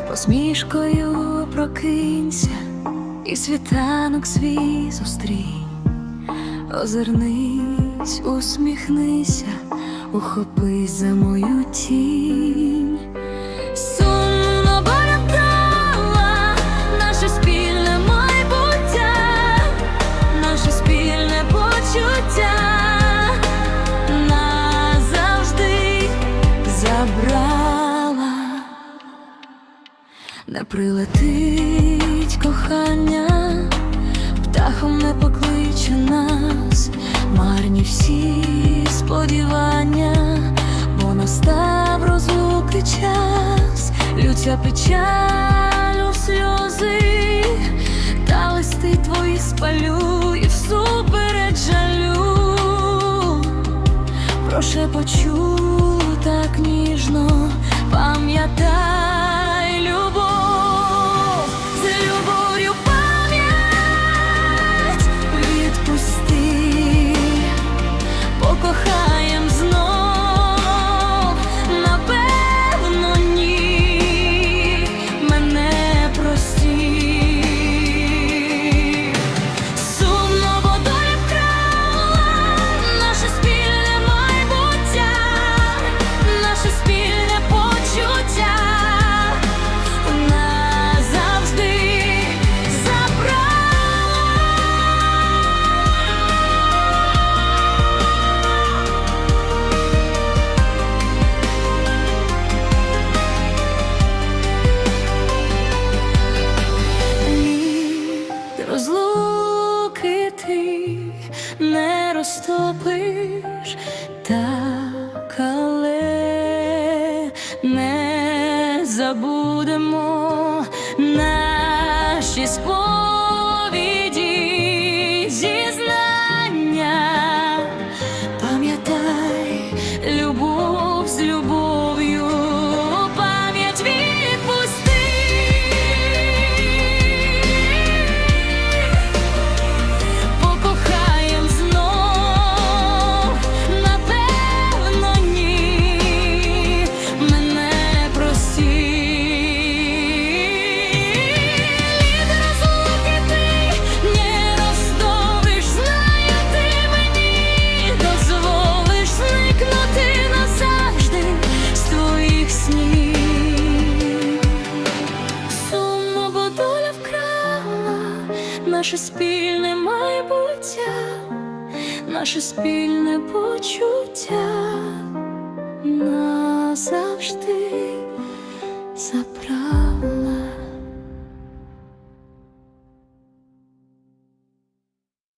посмішкою прокинься, і світанок свій зустрій. Озирнись, усміхнися, ухопись за мою тінь. Не прилетить кохання, птахом не покличе нас, марні всі сподівання, бо настав розлуки час, лються печаль у сльози, та листи твої спалю і всуперед жалю. Прошепочу так ніжно, пам'ятай не розтопиш, так, але не забудемо наші сповіді наше спільне майбуття, наше спільне почуття назавжди заправ.